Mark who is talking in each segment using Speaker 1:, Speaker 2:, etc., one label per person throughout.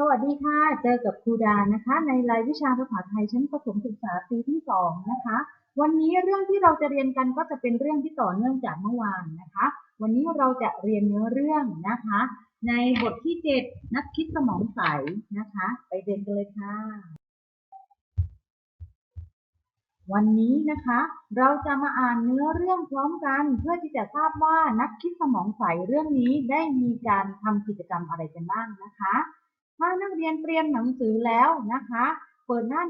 Speaker 1: สวัสดีค่ะ เจอกับครูดานะคะ ในรายวิชาภาษาไทยชั้นประถมศึกษาปีที่สองนะคะ วันนี้เรื่องที่เราจะเรียนกันก็จะเป็นเรื่องที่ต่อเนื่องจากเมื่อวานนะคะ วันนี้เราจะเรียนเนื้อเรื่องนะคะ ในบทที่ 7 นักคิดสมองใสนะคะ ไปเรียนกันเลยค่ะ วันนี้นะคะ เราจะมาอ่านเนื้อเรื่องพร้อมกัน เพื่อที่จะทราบว่านักคิดสมองใสเรื่องนี้ได้มีการทำกิจกรรมอะไรกันบ้างนะคะ ถ้านักเรียนเตรียมหนังสือแล้วนะคะ เปิดหน้า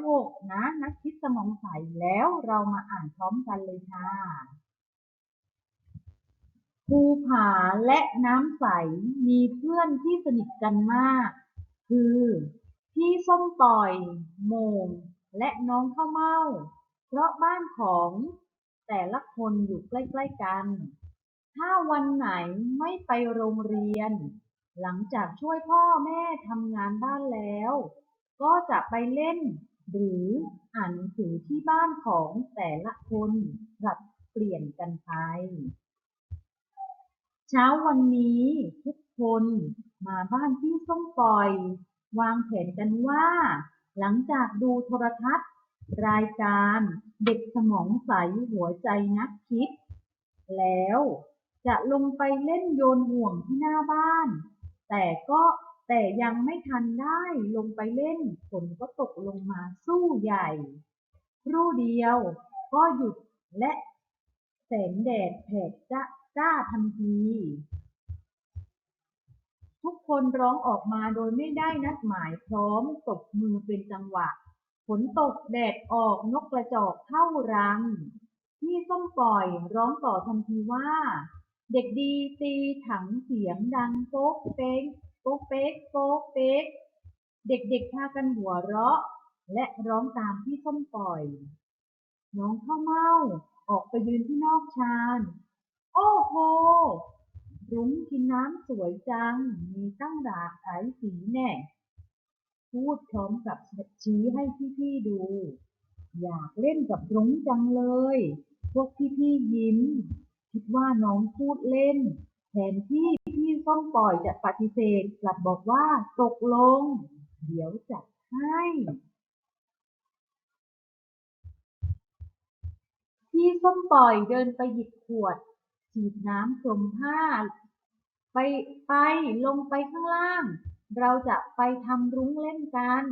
Speaker 1: 106 นะ นักคิดสมองใสแล้วเรามาอ่านพร้อมกันเลยค่ะภูผาและน้ำใสมีเพื่อนที่สนิทกันมาก คือพี่ส้มต่อยโมง และน้องข้าวเม่าเพราะบ้านของแต่ละคนอยู่ใกล้ ๆ กัน ถ้าวันไหนไม่ไปโรงเรียน หลังจากช่วยพ่อแม่ทำงานบ้านแล้ว ก็จะไปเล่น หรืออ่านหนังสือที่บ้านของแต่ละคนผลัดเปลี่ยนกันไป เช้าวันนี้ทุกคนมาบ้านพี่ส้มปล่อย วางแผนกันว่า หลังจากดูโทรทัศน์ รายการเด็กสมองใสหัวใจนักคิด แล้วจะลงไปเล่นโยนห่วงที่หน้าบ้าน แต่ก็แต่ยังไม่ทันได้ลงไปเล่น ฝนก็ตกลงมาสู้ใหญ่ ครู่เดียวก็หยุดและแสงแดดแผดจ้าจ้าทันที ทุกคนร้องออกมาโดยไม่ได้นัดหมายพร้อมตบมือเป็นจังหวะ ฝนตกแดดออกนกกระจอกเข้ารังพี่ส้มปล่อยร้องต่อทันทีว่า เด็กดีตีถังเสียงดังโป๊กเป๊กโป๊กเป๊กโป๊กเป๊ก เด็กๆพากันหัวเราะ และร้องตามพี่ส้มปล่อย น้องข้าวเม่าออกไปยืนที่นอกชาน โอ้โห รุ้งกินน้ำสวยจัง มีตั้งหลากหลายสีแน่ พูดพร้อมกับชี้ให้พี่ๆดู อยากเล่นกับรุ้งจังเลย พวกพี่ๆยิ้ม คิดว่าน้องพูดเล่น แทนที่พี่ส้มปล่อยจะปฏิเสธกลับบอกว่าตกลง เดี๋ยวจัดให้ พี่ส้มปล่อยเดินไปหยิบขวด ฉีดน้ำพรมผ้า ไปไปลงไปข้างล่าง เราจะไปทำรุ้งเล่นกัน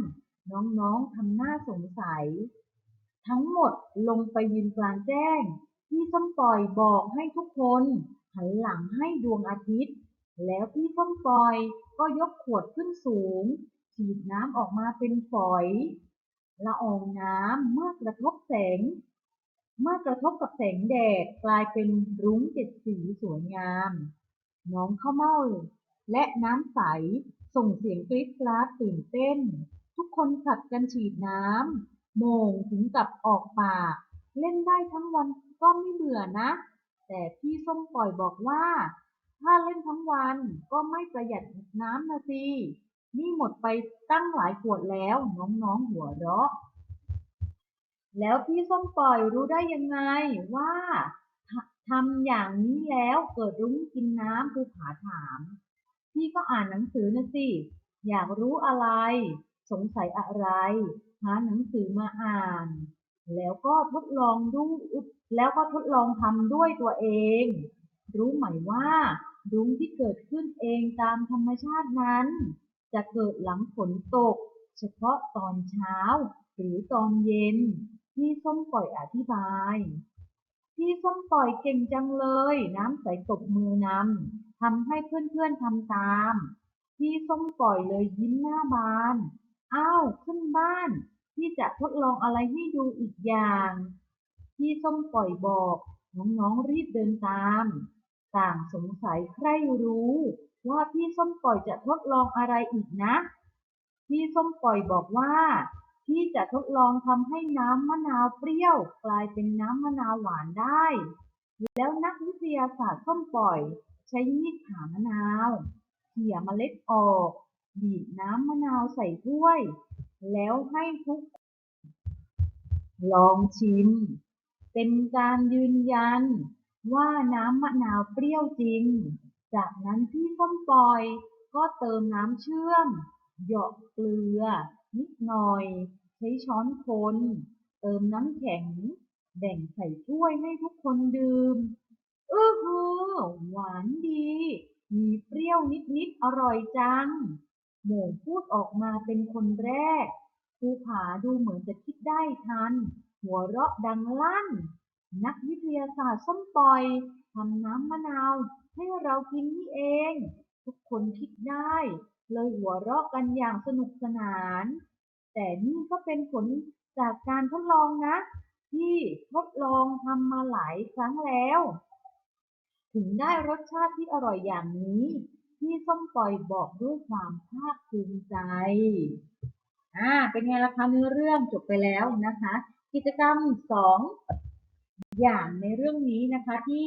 Speaker 1: น้องๆทำหน้าสงสัย ทั้งหมดลงไปยืนกลางแจ้ง พี่ส้มปล่อยบอกให้ทุกคนหันหลังให้ดวงอาทิตย์ แล้วพี่ส้มปล่อยก็ยกขวดขึ้นสูง ฉีดน้ำออกมาเป็นฝอยละอองน้ำเมื่อกระทบแสง เมื่อกระทบกับแสงแดดกลายเป็นรุ้งเจ็ดสีสวยงาม น้องข้าวเม่าและน้ำใสส่งเสียงกรี๊ดกราดตื่นเต้น ทุกคนผลัดกันฉีดน้ำโมงถึงกับออกปาก เล่นได้ทั้งวันก็ไม่เบื่อนะ แต่พี่ส้มปล่อยบอกว่า ถ้าเล่นทั้งวันก็ไม่ประหยัดน้ำนะสิ นี่หมดไปตั้งหลายขวดแล้วน้องๆหัวเราะ แล้วพี่ส้มปล่อยรู้ได้ยังไงว่าทำอย่างนี้แล้วเกิดรุ้งกินน้ำภูผาถาม พี่ก็อ่านหนังสือนะสิ อยากรู้อะไร สงสัยอะไร หาหนังสือมาอ่าน แล้วก็ทดลองดูแล้วก็ทดลองทำด้วยตัวเอง รู้ไหมว่ารุ้งที่เกิดขึ้นเองตามธรรมชาตินั้น จะเกิดหลังฝนตก เฉพาะตอนเช้า หรือตอนเย็นพี่ส้มปล่อยอธิบายพี่ส้มปล่อยเก่งจังเลย น้ำใสตบมือนำทำให้เพื่อนๆทำตามพี่ส้มปล่อยเลยยิ้มหน้าบาน อ้าว ขึ้นบ้าน พี่จะทดลองอะไรให้ดูอีกอย่างพี่ส้มปล่อยบอก น้องๆรีบเดินตาม ต่างสงสัยใครรู้ ว่าพี่ส้มปล่อยจะทดลองอะไรอีกนะ พี่ส้มปล่อยบอกว่าพี่จะทดลองทำให้น้ำมะนาวเปรี้ยว กลายเป็นน้ำมะนาวหวานได้ แล้วนักวิทยาศาสตร์ส้มปล่อย ใช้มีดผ่ามะนาวเขี่ยเมล็ดออกบีบน้ำมะนาวใส่ถ้วย แล้วให้ทุกลองชิม เป็นการยืนยัน ว่าน้ำมะนาวเปรี้ยวจริง จากนั้นพี่ส้มปล่อยก็เติมน้ำเชื่อม หยาะเกลือ นิดหน่อย ใช้ช้อนคน เติมน้ำแข็ง แบ่งใส่ถ้วยให้ทุกคนดื่มอื้อหือหวานดี มีเปรี้ยวนิดๆ อร่อยจัง หมูพูดออกมาเป็นคนแรก ภูผาดูเหมือนจะคิดได้ทัน หัวเราะดังลั่น นักวิทยาศาสตร์ส้มปล่อยทำน้ำมะนาวให้เรากินนี่เอง ทุกคนคิดได้ เลยหัวเราะกันอย่างสนุกสนาน แต่นี่ก็เป็นผลจากการทดลองนะ ที่ทดลองทำมาหลายครั้งแล้ว ถึงได้รสชาติที่อร่อยอย่างนี้ พี่ส้มปล่อยบอกด้วยความภาคภูมิใจ อ่า เป็นไงล่ะคะเนื้อเรื่องจบไปแล้วนะคะ กิจกรรมสองอย่างในเรื่องนี้นะคะที่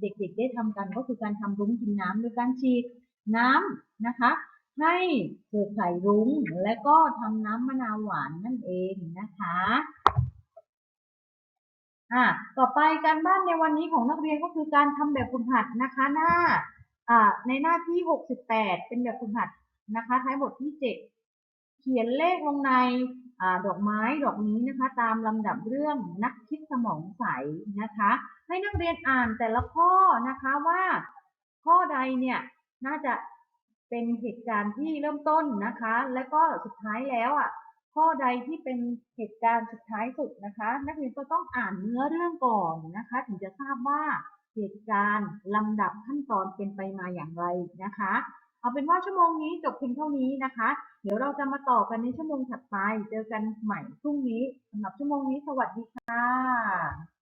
Speaker 1: เด็กๆได้ทำกันก็คือการทำรุ้งกินน้ำโดยการฉีดน้ำนะคะ ให้เกิดไข่รุ้งและก็ทำน้ำมะนาวหวานนั่นเองนะคะอ่าต่อไปการบ้านในวันนี้ของนักเรียนก็คือการทำแบบฝึกหัดนะคะหน้า ในหน้าที่ 68 เป็นแบบฝึกหัดนะคะ ท้ายบทที่ 7 เขียนเลขลงในอดอกไม้ดอกนี้นะคะ ตามลำดับเรื่องนักคิดสมองใสนะคะ ให้นักเรียนอ่านแต่ละข้อนะคะว่าข้อใดเนี่ยน่าจะเป็นเหตุการณ์ที่เริ่มต้นนะคะ แล้วก็สุดท้ายแล้วอะข้อใดที่เป็นเหตุการณ์สุดท้ายสุดนะคะ นักเรียนก็ต้องอ่านเนื้อเรื่องก่อนนะคะ ถึงจะทราบว่า เหตุการณ์ลำดับขั้นตอนเป็นไปมาอย่างไรนะคะ เอาเป็นว่าชั่วโมงนี้จบเพียงเท่านี้นะคะ เดี๋ยวเราจะมาต่อกันในชั่วโมงถัดไป เจอกันใหม่พรุ่งนี้สำหรับชั่วโมงนี้สวัสดีค่ะ